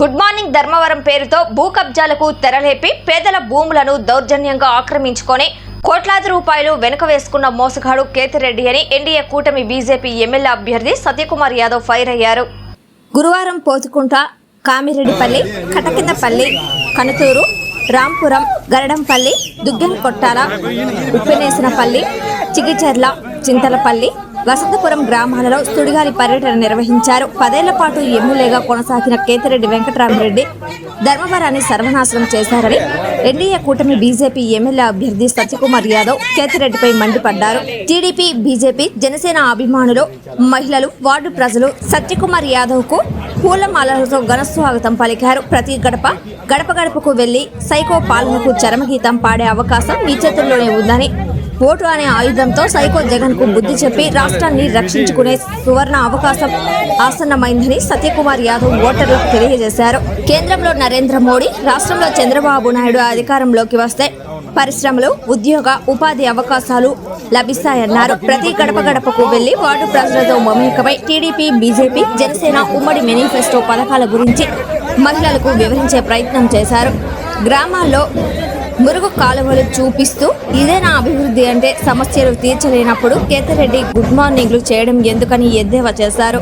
Good morning Dharmavaram పేరుతో భూ కబ్జాలకు తెరలేపి పేదల భూములను దౌర్జన్యంగా ఆక్రమించుకొని కోట్లాది రూపాయలు వెనుక వేసుకున్న మోసగాడు కేతిరెడ్డి అని ఎన్డీఏ కూటమి బీజేపీ ఎమ్మెల్యే అభ్యర్థి సత్యకుమార్ యాదవ్ ఫైర్ అయ్యారు. గురువారం పోతుకుంట కామిరెడ్డిపల్లి కటకిందపల్లి కనుతూరు రాంపురం గరడంపల్లి దుగ్గెం కొట్టాల ఉప్పెనేసినపల్లి చిగిచెర్ల చింతలపల్లి వసంతపురం గ్రామాలలో సుడిగాలి పర్యటన నిర్వహించారు. పదేళ్ళ పాటు ఎమ్మెల్యేగా కొనసాగిన కేతిరెడ్డి వెంకటరామరెడ్డి ధర్మవరాన్ని సర్వనాశనం చేశారని ఎన్డీఏ కూటమి బీజేపీ ఎమ్మెల్యే అభ్యర్థి సత్యకుమార్ యాదవ్ కేతిరెడ్డిపై మండిపడ్డారు. టీడీపీ బీజేపీ జనసేన అభిమానులు మహిళలు వార్డు ప్రజలు సత్యకుమార్ యాదవ్కు పూలమాలలతో ఘన స్వాగతం పలికారు. ప్రతి గడప గడప గడపకు వెళ్ళి సైకో పాలనకు చరమగీతం పాడే అవకాశం మీ చేతుల్లోనే ఉందని ఓటు అనే ఆయుధంతో సైకో జగన్కు బుద్ధి చెప్పి రాష్ట్రాన్ని రక్షించుకునే సువర్ణ అవకాశం ఆసన్నమైందని సత్యకుమార్ యాదవ్ ఓటర్లకు తెలియజేశారు. కేంద్రంలో నరేంద్ర మోడీ రాష్ట్రంలో చంద్రబాబు నాయుడు అధికారంలోకి వస్తే పరిశ్రమలు ఉద్యోగ ఉపాధి అవకాశాలు లభిస్తాయన్నారు. ప్రతి గడప గడపకు వెళ్ళి వార్డు ప్రజలతో మమేకమై టీడీపీ బీజేపీ జనసేన ఉమ్మడి మేనిఫెస్టో పథకాల గురించి మహిళలకు వివరించే ప్రయత్నం చేశారు. గ్రామాల్లో మురుగు కాలువలు చూపిస్తూ ఇదే నా అభివృద్ధి అంటే సమస్యలు తీర్చలేనప్పుడు కేతిరెడ్డి గుడ్ మార్నింగ్లు చేయడం ఎందుకని ఎద్దేవా చేశారు?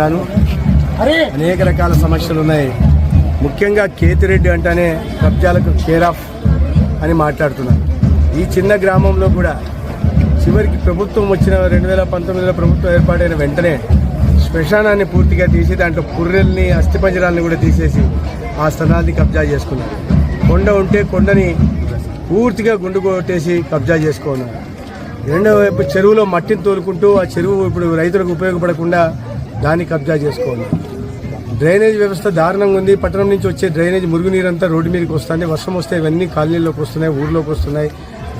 ఉన్నాను. అనేక రకాల సమస్యలు ఉన్నాయి. ముఖ్యంగా కేతిరెడ్డి అంటేనే కబ్జాలకు కేర్ ఆఫ్ అని మాట్లాడుతున్నాను. ఈ చిన్న గ్రామంలో కూడా చివరికి ప్రభుత్వం వచ్చిన రెండు వేల పంతొమ్మిదిలో ప్రభుత్వం ఏర్పాటైన వెంటనే శ్మశానాన్ని పూర్తిగా తీసి దాంట్లో పుర్రెల్ని అస్థిపంజరాల్ని కూడా తీసేసి ఆ స్థలాన్ని కబ్జా చేసుకున్నారు. కొండ ఉంటే కొండని పూర్తిగా గుండు కొట్టేసి కబ్జా చేసుకున్నారు. రెండో వైపు చెరువులో మట్టిని తోలుకుంటూ ఆ చెరువు ఇప్పుడు రైతులకు ఉపయోగపడకుండా దాన్ని కబ్జా చేసుకోవాలి డ్రైనేజ్ వ్యవస్థ దారుణంగా ఉంది. పట్టణం నుంచి వచ్చే డ్రైనేజ్ మురుగునీరంతా రోడ్డు మీదకి వస్తుంది. వర్షం వస్తే ఇవన్నీ కాలనీలోకి వస్తున్నాయి ఊర్లోకి వస్తున్నాయి.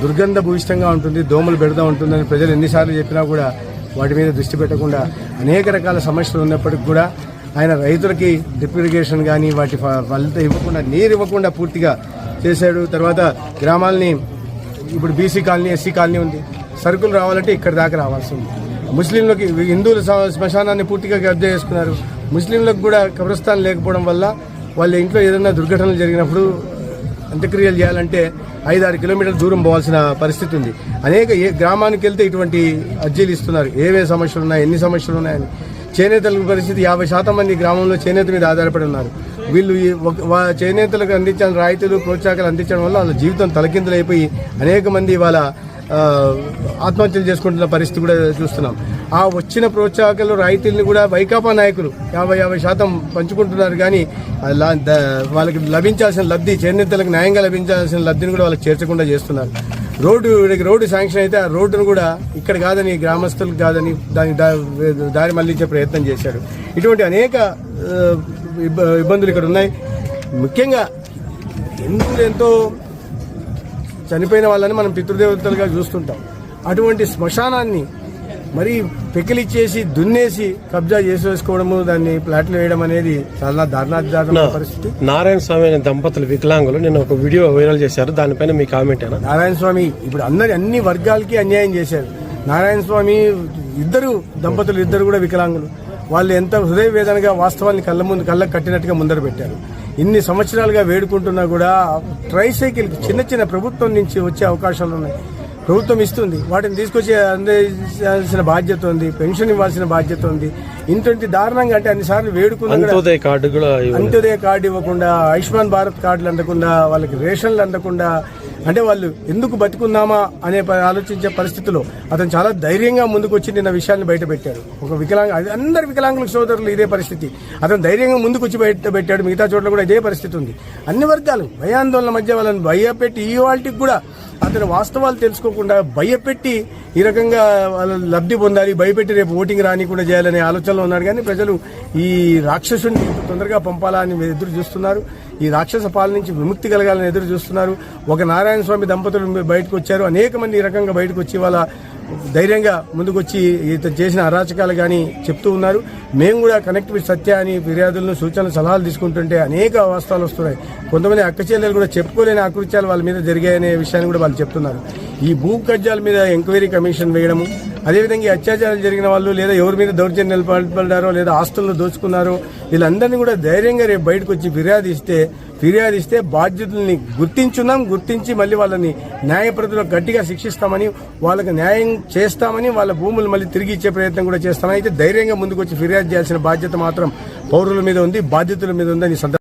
దుర్గంధ భూయిష్టంగా ఉంటుంది దోమలు పెడతా ఉంటుందని ప్రజలు ఎన్నిసార్లు చెప్పినా కూడా వాటి మీద దృష్టి పెట్టకుండా అనేక రకాల సమస్యలు ఉన్నప్పటికీ కూడా ఆయన రైతులకి డ్రిప్ ఇరిగేషన్ కానీ వాటి ఫ- ఫలితం ఇవ్వకుండా నీరు ఇవ్వకుండా పూర్తిగా చేశాడు. తర్వాత గ్రామాలని ఇప్పుడు బీసీ కాలనీ ఎస్సీ కాలనీ ఉంది. సరుకులు రావాలంటే ఇక్కడ దాకా రావాల్సి ఉంది. ముస్లింలకి హిందువుల శ్మశానాన్ని పూర్తిగా కబ్జా చేసుకున్నారు. ముస్లింలకు కూడా కబ్రస్థాన్ లేకపోవడం వల్ల వాళ్ళ ఇంట్లో ఏదైనా దుర్ఘటనలు జరిగినప్పుడు అంత్యక్రియలు చేయాలంటే ఐదారు కిలోమీటర్ల దూరం పోవాల్సిన పరిస్థితి ఉంది. అనేక ఏ గ్రామానికి వెళ్తే ఇటువంటి అర్జీలు ఇస్తున్నారు. ఏవే సమస్యలు ఉన్నాయి ఎన్ని సమస్యలు ఉన్నాయని. చేనేతల పరిస్థితి యాభై శాతం మంది గ్రామంలో చేనేత మీద ఆధారపడి ఉన్నారు. వీళ్ళు చేనేతలకు అందించిన రాయితీలు ప్రోత్సాహాలు అందించడం వల్ల వాళ్ళ జీవితం తలకిందులైపోయి అనేక మంది వాళ్ళ ఆత్మహత్యలు చేసుకుంటున్న పరిస్థితి కూడా చూస్తున్నాం. ఆ వచ్చిన ప్రోత్సాహకాలు రాయితీలను కూడా వైకాపా నాయకులు యాభై యాభై శాతం పంచుకుంటున్నారు కానీ వాళ్ళకి లభించాల్సిన లబ్ధి చేనేతలకు న్యాయంగా లభించాల్సిన లబ్ధిని కూడా వాళ్ళకి చేర్చకుండా చేస్తున్నారు. రోడ్డు రోడ్డు శాంక్షన్ అయితే ఆ రోడ్డును కూడా ఇక్కడ కాదని గ్రామస్తులకు కాదని దాని దారి మళ్ళించే ప్రయత్నం చేశాడు ఇటువంటి అనేక ఇబ్బందులు ఇక్కడ ఉన్నాయి. ముఖ్యంగా ఎందుకు ఎంతో చనిపోయిన వాళ్ళని మనం పితృదేవతలుగా చూస్తుంటాం. అటువంటి శ్మశానాన్ని మరి పెకిలిచ్చేసి దున్నేసి కబ్జా చేసేసుకోవడము దాన్ని ప్లాట్లు వేయడం అనేది చాలా దారుణాదారుణ పరిస్థితి. నారాయణ స్వామి అనే దంపతులు వికలాంగులు నిన్న ఒక వీడియో వైరల్ చేశారు. దానిపైన మీ కామెంట్ నారాయణ స్వామి ఇప్పుడు అందరి అన్ని వర్గాలకి అన్యాయం చేశారు. నారాయణ స్వామి ఇద్దరు దంపతులు ఇద్దరు కూడా వికలాంగులు. వాళ్ళు ఎంత హృదయ వేదనగా వాస్తవాన్ని కళ్ళ ముందు కళ్ళకు కట్టినట్టుగా ముందర పెట్టారు. ఇన్ని సంవత్సరాలుగా వేడుకుంటున్నా కూడా ట్రైసైకిల్ చిన్న చిన్న ప్రభుత్వం నుంచి వచ్చే అవకాశాలు ఉన్నాయి. ప్రభుత్వం ఇస్తుంది. వాటిని తీసుకొచ్చి అందించాల్సిన బాధ్యత ఉంది. పెన్షన్ ఇవ్వాల్సిన బాధ్యత ఉంది. ఇంటి దారుణంగా అంటే అన్నిసార్లు వేడుకున్నా కూడా అంత్యోదయ కార్డు కూడా. అంత్యోదయ కార్డు ఇవ్వకుండా ఆయుష్మాన్ భారత్ కార్డులు అందకుండా వాళ్ళకి రేషన్లు అందకుండా అంటే వాళ్ళు ఎందుకు బతుకుందామా అనే ప- ఆలోచించే పరిస్థితిలో అతను చాలా ధైర్యంగా ముందుకు వచ్చి నిన్న విషయాన్ని బయట పెట్టాడు. ఒక వికలాంగ అందరు అందరి వికలాంగుల సోదరులు ఇదే పరిస్థితి. అతను ధైర్యంగా ముందుకు వచ్చి బయట పెట్టాడు. మిగతా చోట్ల కూడా ఇదే పరిస్థితి ఉంది. అన్ని వర్గాలు భయాందోళన మధ్య వాళ్ళని భయపెట్టి ఈ వాళ్ళకి కూడా అతని వాస్తవాలు తెలుసుకోకుండా భయపెట్టి ఈ రకంగా వాళ్ళు లబ్ధి పొందాలి భయపెట్టి రేపు ఓటింగ్ రానికుండా చేయాలనే ఆలోచనలో ఉన్నాడు. కానీ ప్రజలు ఈ రాక్షసుని తొందరగా పంపాలా అని ఎదురు చూస్తున్నారు. ఈ రాక్షస పాలన నుంచి విముక్తి కలగాలని ఎదురు చూస్తున్నారు. ఒక నారాయణ స్వామి దంపతులు బయటకు వచ్చారు. అనేక మంది ఈ రకంగా బయటకు వచ్చి వాళ్ళ ధైర్యంగా ముందుకొచ్చి ఇతను చేసిన అరాచకాలు కానీ చెప్తూ ఉన్నారు. మేము కూడా కనెక్ట్ విత్ సత్య అని ఫిర్యాదులను సూచనలు సలహాలు తీసుకుంటుంటే అనేక వాస్తవాలు వస్తున్నాయి. కొంతమంది అక్క చెల్లెలు కూడా చెప్పుకోలేని ఆకృత్యాలు వాళ్ళ మీద జరిగాయనే విషయాన్ని కూడా వాళ్ళు చెప్తున్నారు. ఈ భూ కబ్జాల మీద ఎంక్వైరీ కమిషన్ వేయడము అదేవిధంగా ఈ అత్యాచారాలు జరిగిన వాళ్ళు లేదా ఎవరి మీద దౌర్జన్యాలు పాల్పడ్డారో లేదా ఆస్తులను దోచుకున్నారో వీళ్ళందరినీ కూడా ధైర్యంగా రేపు బయటకు వచ్చి ఫిర్యాదు ఇస్తే ఫిర్యాదు ఇస్తే బాధ్యతల్ని గుర్తించున్నాం గుర్తించి మళ్ళీ వాళ్ళని న్యాయప్రతిలో గట్టిగా శిక్షిస్తామని వాళ్ళకి న్యాయం చేస్తామని వాళ్ళ భూములు మళ్ళీ తిరిగి ఇచ్చే ప్రయత్నం కూడా చేస్తామని అయితే ధైర్యంగా ముందుకు వచ్చి ఫిర్యాదు చేయాల్సిన బాధ్యత మాత్రం పౌరుల మీద ఉంది బాధ్యతల మీద ఉందని సందర్భం